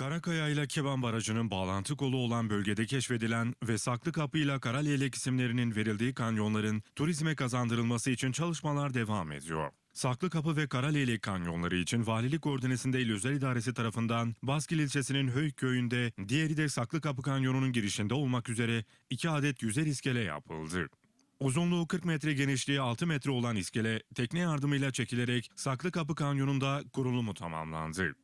Karakaya ile Keban Barajı'nın bağlantı kolu olan bölgede keşfedilen ve Saklı Kapı ile Karaleylek isimlerinin verildiği kanyonların turizme kazandırılması için çalışmalar devam ediyor. Saklı Kapı ve Karaleylek kanyonları için Valilik Ordinesi'nde İl Özel İdaresi tarafından Baskil ilçesinin Höyük köyünde, diğeri de Saklı Kapı kanyonunun girişinde olmak üzere iki adet yüzer iskele yapıldı. Uzunluğu 40 metre genişliği 6 metre olan iskele tekne yardımıyla çekilerek Saklı Kapı kanyonunda kurulumu tamamlandı.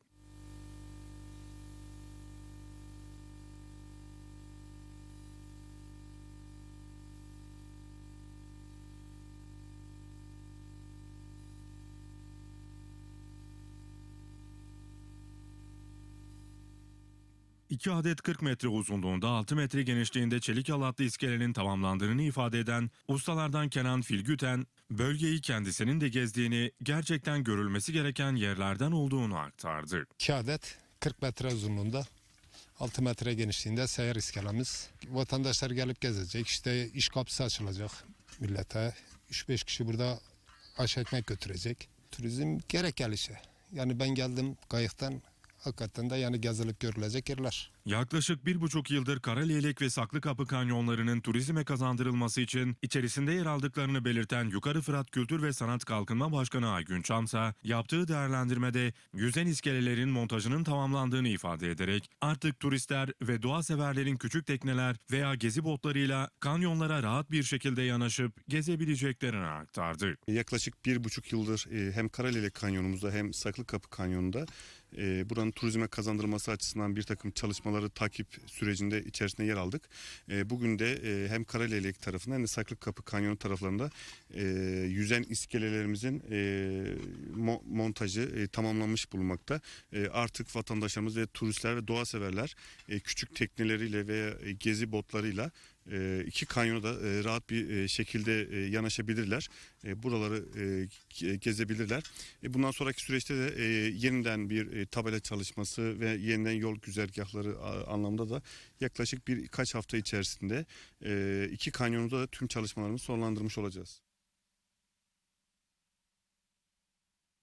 İki adet 40 metre uzunluğunda 6 metre genişliğinde çelik halatlı iskelenin tamamlandığını ifade eden ustalardan Kenan Filgüten, bölgeyi kendisinin de gezdiğini, gerçekten görülmesi gereken yerlerden olduğunu aktardı. 2 adet 40 metre uzunluğunda 6 metre genişliğinde seyyar iskelemiz. Vatandaşlar gelip gezecek. İşte iş kapısı açılacak millete. 3-5 kişi burada aş ekmek götürecek. Turizm gerek gelişe. Yani ben geldim kayıktan hakikaten de yani gezilip görülecek yerler. Yaklaşık bir buçuk yıldır Karaleylek ve Saklıkapı kanyonlarının turizme kazandırılması için içerisinde yer aldıklarını belirten Yukarı Fırat Kültür ve Sanat Kalkınma Başkanı Aygün Çamsa, yaptığı değerlendirmede yüzen iskelelerin montajının tamamlandığını ifade ederek artık turistler ve doğa severlerin küçük tekneler veya gezi botlarıyla kanyonlara rahat bir şekilde yanaşıp gezebileceklerini aktardı. Yaklaşık bir buçuk yıldır e, hem Karalelek Kanyonumuzda hem Saklıkapı Kanyonu'nda e, buranın turizme kazandırılması açısından bir takım çalışmaları takip sürecinde içerisinde yer aldık. E, bugün de e, hem Karalelek tarafında hem de Saklıkapı Kanyonu taraflarında e, yüzen iskelelerimizin e, mo- montajı e, tamamlanmış bulunmakta. E, artık vatandaşlarımız ve turistler ve doğa severler e, küçük tekneleriyle veya e, gezi botlarıyla iki kanyonu da e, rahat bir e, şekilde e, yanaşabilirler. E, buraları e, ge- gezebilirler. E, bundan sonraki süreçte de e, yeniden bir e, tabela çalışması ve yeniden yol güzergahları anlamda da yaklaşık birkaç hafta içerisinde e, iki kanyonda da tüm çalışmalarımızı sonlandırmış olacağız.